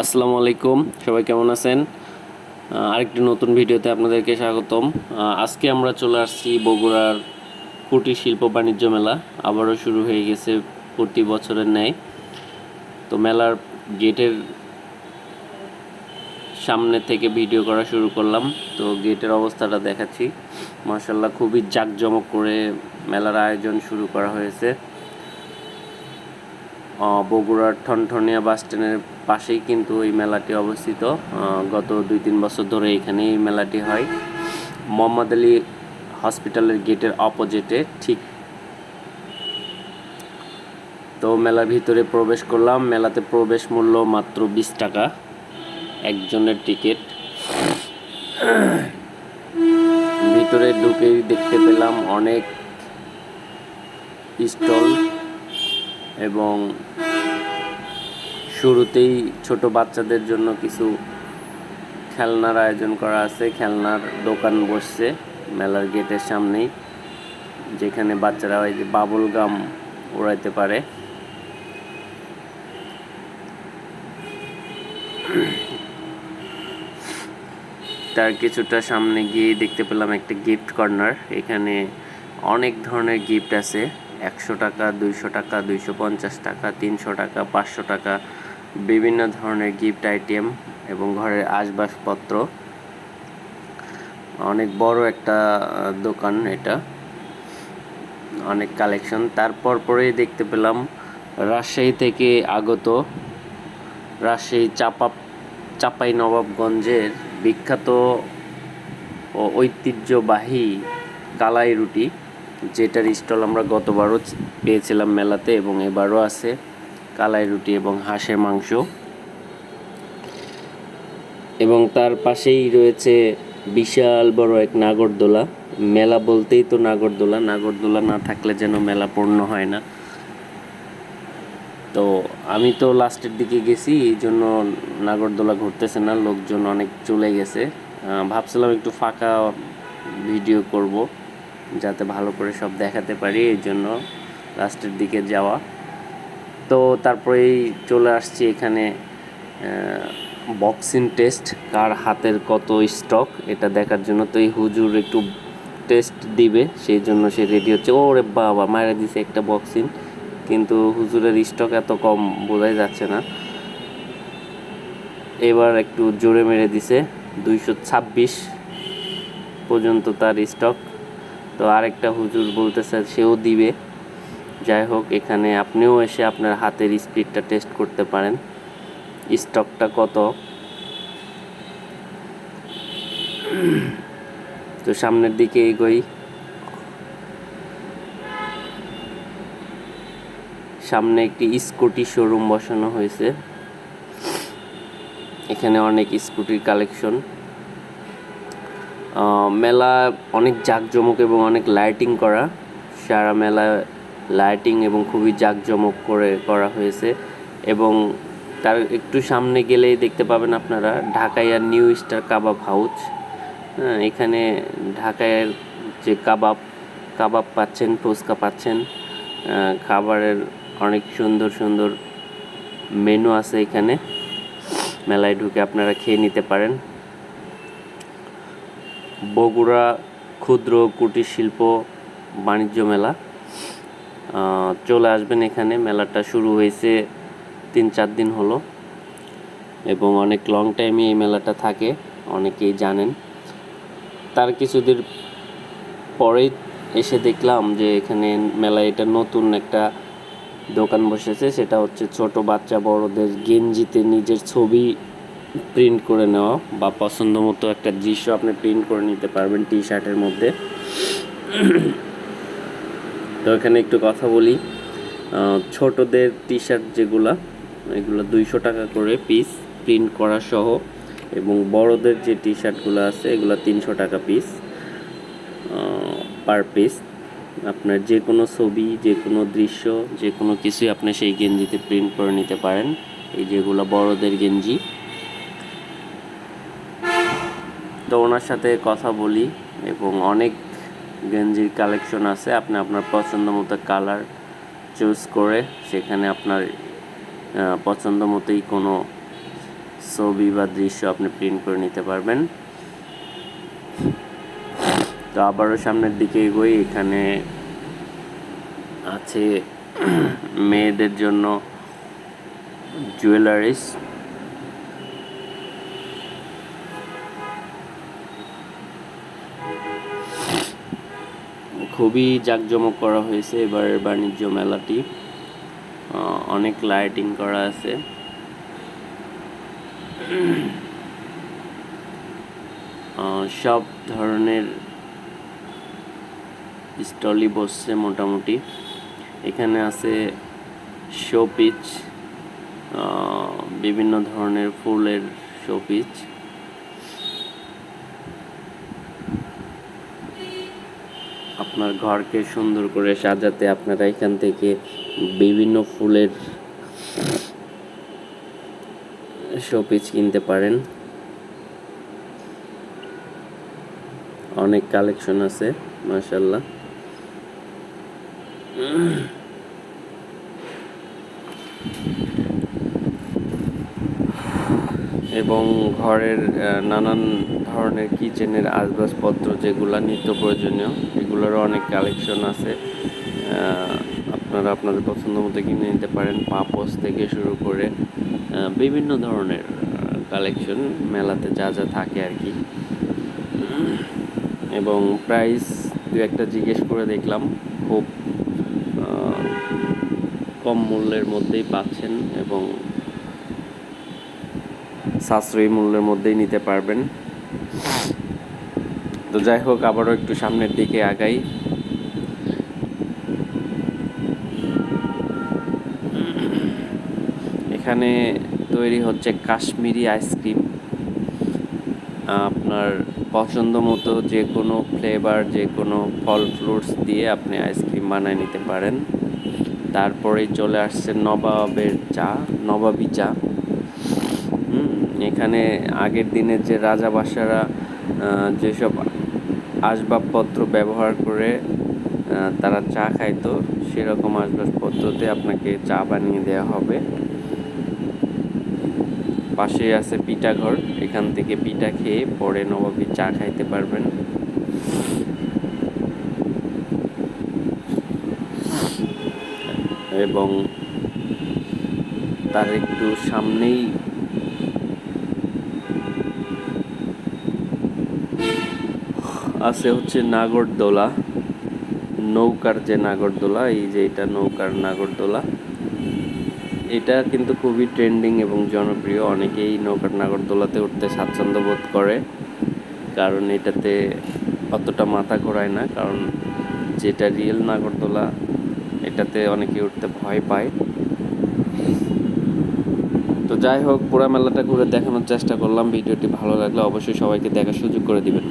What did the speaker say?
আসসালামু আলাইকুম। সবাই কেমন আছেন? আরেকটি নতুন ভিডিওতে আপনাদেরকে স্বাগতম। আজকে আমরা চলে আসছি বগুড়ার কুটির শিল্প বাণিজ্য মেলা। আবারও শুরু হয়ে গেছে প্রতি বছরের ন্যায়। তো মেলার গেটের সামনে থেকে ভিডিও করা শুরু করলাম। তো গেটের অবস্থাটা দেখাচ্ছি। মার্শাল্লাহ খুবই জাঁকজমক করে মেলার আয়োজন শুরু করা হয়েছে। বগুড়ার ঠনঠনিয়া বাস স্ট্যান্ডের পাশেই কিন্তু এই মেলাটি অবস্থিত। গত দুই তিন বছর ধরে এখানে এই মেলাটি হয়। মোহাম্মদ আলী হসপিটালের গেটের অপোজিটে ঠিক তো মেলার ভিতরে প্রবেশ করলাম। মেলাতে প্রবেশ মূল্য মাত্র বিশ টাকা, একজনের টিকিট। ভিতরে ঢুকেই দেখতে পেলাম অনেক স্টল এবং শুরুতেই ছোট বাচ্চাদের জন্য কিছু খেলনার আয়োজন করা আছে। খেলনার দোকান বসছে মেলার গেটের সামনেই, যেখানে বাচ্চারা ওই যে বাবুল গাম উড়াইতে পারে। তার কিছুটা সামনে গিয়ে দেখতে পেলাম একটা গিফট কর্নার এখানে অনেক ধরনের গিফট আছে। একশো টাকা, দুইশো টাকা, দুইশো পঞ্চাশ টাকা, তিনশো টাকা, পাঁচশো টাকা। বিভিন্ন ধরনের গিফট আইটেম এবং ঘরের আসবাবপত্র। অনেক বড় একটা দোকান এটা। অনেক কালেকশন তারপর পরেই দেখতে পেলাম রাজশাহী থেকে আগত রাজশাহী চাপা, চাপাই নবাবগঞ্জের বিখ্যাত ও ঐতিহ্যবাহী কালাই রুটি, যেটার স্টল আমরা গতবারও পেয়েছিলাম মেলাতে এবং এবারও আছে। কালাই রুটি এবং হাঁসের মাংস। এবং তার পাশেই রয়েছে বিশাল বড় এক নাগরদোলা। মেলা বলতেই তো নাগরদোলা। নাগরদোলা না থাকলে যেন মেলা পূর্ণ হয় না। তো আমি তো লাস্টের দিকে গেছি, এই জন্য নাগরদোলা ঘুরতেছে না, লোকজন অনেক চলে গেছে। ভাবছিলাম একটু ফাঁকা ভিডিও করব, যাতে ভালো করে সব দেখাতে পারি, এই জন্য লাস্টের দিকে যাওয়া। তো তারপরেই চলে আসছি এখানে বক্সিং টেস্ট কার হাতের কত স্টক এটা দেখার জন্য। তো এই হুজুর একটু টেস্ট দিবে, সেই জন্য সে রেডি হচ্ছে। ওরে বাবা মারা দিছে একটা বক্সিং কিন্তু হুজুরের স্টক এত কম বোঝাই যাচ্ছে না। এবার একটু জোরে মেরে দিছে, দুইশো ছাব্বিশ পর্যন্ত তার স্টক তো আরেকটা হুজুর বলতেছে, সেও দিবে। যাই হোক, এখানে আপনিও এসে আপনার হাতের স্পিডটা টেস্ট করতে পারেন। স্টকটা কত? তো সামনের দিকে এগোই। সামনে একটি স্কুটি শোরুম বসানো হয়েছে। এখানে অনেক স্কুটির কালেকশন মেলা অনেক জাঁকজমক এবং অনেক লাইটিং করা। সারা মেলা লাইটিং এবং খুবই জাঁকজমক করে করা হয়েছে এবং তার একটু সামনে গেলেই দেখতে পাবেন আপনারা ঢাকাইয়ার নিউ স্টার কাবাব হাউস। হ্যাঁ এখানে ঢাকায়ের যে কাবাব কাবাব পাচ্ছেন, ফুচকা পাচ্ছেন খাবারের অনেক সুন্দর সুন্দর মেনু আছে এখানে। মেলায় ঢুকে আপনারা খেয়ে নিতে পারেন। বগুড়া ক্ষুদ্র কুটির শিল্প বাণিজ্য মেলা। চলে আসবেন এখানে। মেলাটা শুরু হয়েছে তিন চার দিন হলো এবং অনেক লং টাইমে এই মেলাটা থাকে, অনেকেই জানেন। তার কিছুদিন পরেই এসে দেখলাম যে এখানে মেলায় এটা নতুন একটা দোকান বসেছে, সেটা হচ্ছে ছোট বাচ্চা বড়দের গেঞ্জিতে নিজের ছবি প্রিন্ট করে নেওয়া বা পছন্দ মতো একটা দৃশ্য আপনি প্রিন্ট করে নিতে পারবেন টি শার্টের মধ্যে। তো এখানে একটু কথা বলি। ছোটদের টি শার্ট যেগুলা, এগুলো দুইশো টাকা করে পিস প্রিন্ট করা সহ, এবং বড়দের যে টি শার্টগুলো আছে, এগুলো তিনশো টাকা পিস পার পিস আপনার যে কোনো ছবি, যে কোনো দৃশ্য, যে কোনো কিছুই আপনি সেই গেঞ্জিতে প্রিন্ট করে নিতে পারেন। এই যেগুলো বড়দের গেঞ্জি। তো ওনার সাথে কথা বলি, এবং অনেক গেঞ্জির কালেকশন আছে, আপনি আপনার পছন্দ মতো কালার চুজ করে সেখানে আপনার পছন্দ মতোই কোনো ছবি বা দৃশ্য আপনি প্রিন্ট করে নিতে পারবেন। তো আবারও সামনের দিকে এগোই, এখানে আছে মেয়েদের জন্য জুয়েলারিস খুবই জাঁকজমক করা হয়েছে এবারের বাণিজ্য মেলাটি। অনেক লাইটিং করা আছে। সব ধরনের স্টলই বসছে মোটামুটি। এখানে আছে শোপিচ বিভিন্ন ধরনের ফুলের শোপিচ আপনার ঘরকে সুন্দর করে সাজাতে আপনারা এখান থেকে বিভিন্ন ফুলের শোপিস কিনতে পারেন। অনেক কালেকশন আছে মাশাল্লাহ এবং ঘরের নানান ধরনের কিচেনের আসবাবপত্র যেগুলো নিত্য প্রয়োজনীয়। এগুলোরও অনেক কালেকশন আছে। আপনারা আপনাদের পছন্দ মতো কিনে নিতে পারেন। পাপোস থেকে শুরু করে বিভিন্ন ধরনের কালেকশন মেলাতে যা যা থাকে আর কি। এবং প্রাইস দু একটা জিজ্ঞেস করে দেখলাম, খুব কম মূল্যের মধ্যেই পাচ্ছেন এবং সাশ্রয়ী মূল্যের মধ্যেই নিতে পারবেন। তো যাই হোক, আবারও একটু সামনের দিকে আগাই। এখানে তৈরি হচ্ছে কাশ্মীরি আইসক্রিম। আপনার পছন্দ মতো যে কোনো ফ্লেভার যে কোনো ফল ফ্রুটস দিয়ে আপনি আইসক্রিম বানায় নিতে পারেন। তারপরেই চলে আসছে নবাবের চা, নবাবী চা। এখানে আগের দিনের যে রাজা বাসারা যেসব আসবাবপত্র ব্যবহার করে তারা চা খাইতো। সেরকম আসবাবপত্রতে আপনাকে চা বানিয়ে দেওয়া হবে। পাশেই আছে পিঠাঘর এখান থেকে পিঠা খেয়ে পরে নবাবী চা খাইতে পারবেন। এবং তার একটু সামনেই আছে হচ্ছে নাগরদোলা, নৌকার যে নাগরদোলা, এই যে এটা নৌকার নাগরদোলা। এটা কিন্তু খুবই ট্রেন্ডিং এবং জনপ্রিয়। অনেকেই নৌকার নাগরদোলাতে উঠতে স্বাচ্ছন্দ্য বোধ করে, কারণ এটাতে অতটা মাথা ঘোরায় না, কারণ যেটা রিয়েল নাগরদোলা, এটাতে অনেকে উঠতে ভয় পায়। তো যাই হোক, পুরা মেলাটা ঘুরে দেখানোর চেষ্টা করলাম। ভিডিওটি ভালো লাগলে অবশ্যই সবাইকে দেখার সুযোগ করে দিবেন।